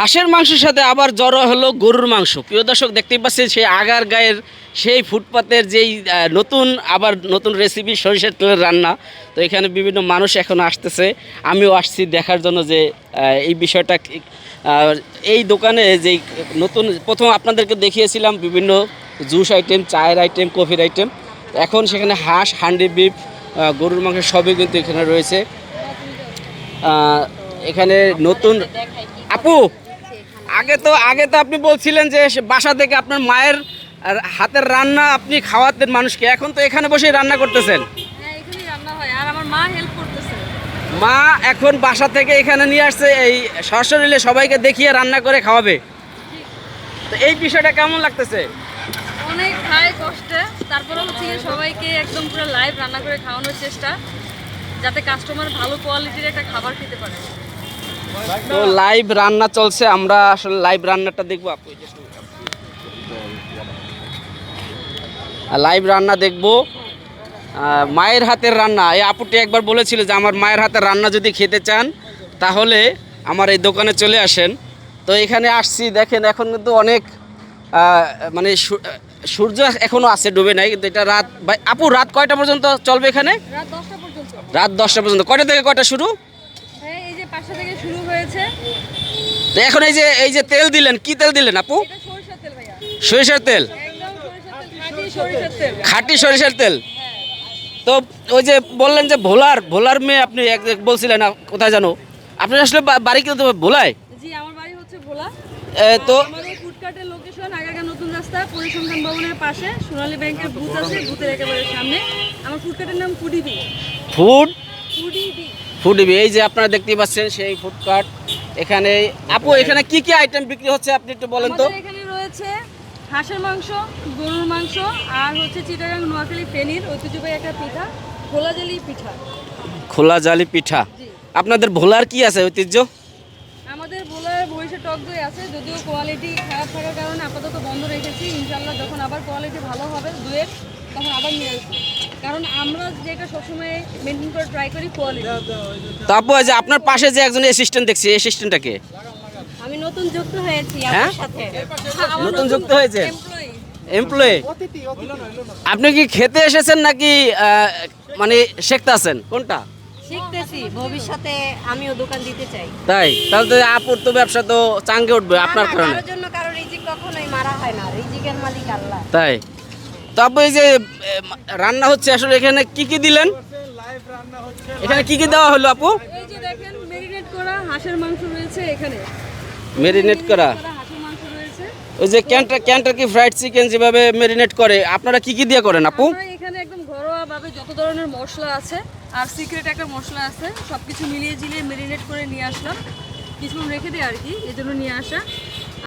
হাঁসের মাংসের সাথে আবার জড়ো হলো গরুর মাংস। প্রিয় দর্শক, দেখতেই পাচ্ছেন সেই আগার গায়ের সেই ফুটপাতের যেই নতুন, আবার নতুন রেসিপি সরিষার তেলের রান্না। তো এখানে বিভিন্ন মানুষ এখন আসতেছে। আমিও আসছি দেখার জন্য যে এই বিষয়টা এই দোকানে যেই নতুন, প্রথম আপনাদেরকে দেখিয়েছিলাম বিভিন্ন জুস আইটেম চায়ের আইটেম কফির আইটেম এখন সেখানে হাঁস হান্ডি বিফ গরুর মাংস সবই কিন্তু এখানে রয়েছে। এখানে নতুন আপু! আগে তো আগে তো আপনি বলছিলেন যে বাসা থেকে আপনার মায়ের হাতের রান্না আপনি খাওয়াতেন মানুষকে। এখন তো এখানে বসেই রান্না করতেছেন। হ্যাঁ রান্না হয়। আর আমার মা হেল্প করতেছে। মা এখন বাসা থেকে এখানে নিয়ে আসছে এই সশরীরে সবাইকে দেখিয়ে রান্না করে খাওয়াবে। তো এই বিষয়টা কেমন লাগতেছে? অনেক খায় কষ্টে। তারপরে হচ্ছে সবাইকে একদম পুরো লাইভ রান্না করে খাওয়ানোর চেষ্টা যাতে কাস্টমার ভালো কোয়ালিটির একটা খাবার খেতে পারে। তো লাইভ রান্না চলছে আমরা আসলে লাইভ রান্নাটা দেখব আপু লাইভ রান্না দেখব। মায়ের হাতের রান্না এই আপুটি একবার বলেছিল যে আমার মায়ের হাতের রান্না যদি খেতে চান তাহলে আমার এই দোকানে চলে আসেন। তো এখানে আসছি দেখেন এখন কিন্তু অনেক মানে সূর্য এখনও আছে ডুবে নাই কিন্তু এটা রাত ভাই আপু রাত কয়টা পর্যন্ত চলবে এখানে? রাত দশটা পর্যন্ত রাত দশটা পর্যন্ত। কয়টা থেকে কয়টা শুরু? হয়েছে? তো এখন এই যে এই যে তেল দিলেন কি তেল দিলেন আপু? সরিষার তেল খাঁটি সরিষার তেল। তো ওই যে বললেন যে ভোলার ভোলার মেয়ে আপনি বলছিলেন না কোথায় জানো? আপনি আসলে বাড়ি কিন্তু ভোলায়? জি আমার বাড়ি হচ্ছে ভোলা। তো ফুডকার্টের লোকেশন আগারগা নতুন রাস্তা পরিসংখ্যান ভবনের পাশে সোনালী ব্যাংকের বুথ আছে বুথের একেবারে সামনে। আমার ফুডকার্টের নাম ফুডিবি। ফুড? ফুডিবি। ফুডিবি এই যে আপনারা দেখতেই পাচ্ছেন সেই ফুড কার্ট এখানে আপু এখানে কি কি আইটেম বিক্রি হচ্ছে আপনি একটু বলেন তো? এখানে রয়েছে হাঁসের মাংস গরুর মাংস আর হচ্ছে চিটাগাং নোয়াখালী ফেনীর ঐতিহ্যবাহী একটা পিঠা খোলা জালি পিঠা। খোলা জালি পিঠা। আপনাদের ভোলার কি আছে ঐতিহ্য? আমাদের ভোলার বরিশাল টক দই আছে যদিও কোয়ালিটি খারাপ থাকার কারণে আপাতত বন্ধ রেখেছি। ইনশাল্লাহ যখন আবার কোয়ালিটি ভালো হবে দইয়ের তখন আবার নিয়ে আসব। কারণ আমরা যেটা সবসময় মেনটেন করে ট্রাই করি কোয়ালিটি তো আপু যে আপনার পাশে যে একজন অ্যাসিস্ট্যান্ট দেখছি অ্যাসিস্ট্যান্টটাকে আমি নতুন যুক্ত হয়েছি হ্যাঁ? সাথে। নতুন যুক্ত হয়েছেন? এমপ্লয়ি এমপ্লয়ি আপনি কি খেতে এসেছেন নাকি আহ, মানে শেখতে আছেন? কোনটা? শিখতেছি ভবিষ্যতে আমিও দোকান দিতে চাই। তাই? তাহলে তো আপুর তো ব্যবসা তো চাঙ্গে উঠবে আপনার কারণে। জন্য কারও রিজিক কখনোই মারা হয় না। রিজিকের মালিক আল্লাহ। তাই? তো আপু এই যে রান্না হচ্ছে আসলে এখানে কি কি দিলেন? এখানে কি কি দেওয়া হলো আপু? এই যে দেখেন মেরিনেট করা হাঁসের মাংস রয়েছে এখানে। মেরিনেট করা? ওই যে ক্যান্টা ক্যান্টাকি ফ্রাইড চিকেন যেভাবে মেরিনেট করে আপনারা কি কি দিয়ে করেন আপু? এখানে একদম ঘরোয়া ভাবে যত ধরনের মশলা আছে আর সিক্রেট একটা মশলা আছে সবকিছু মিলিয়ে ঝিলিয়ে মেরিনেট করে নিয়ে আসলাম। কিছুক্ষণ রেখে দিই আর কি এই জন্য নিয়ে আসা।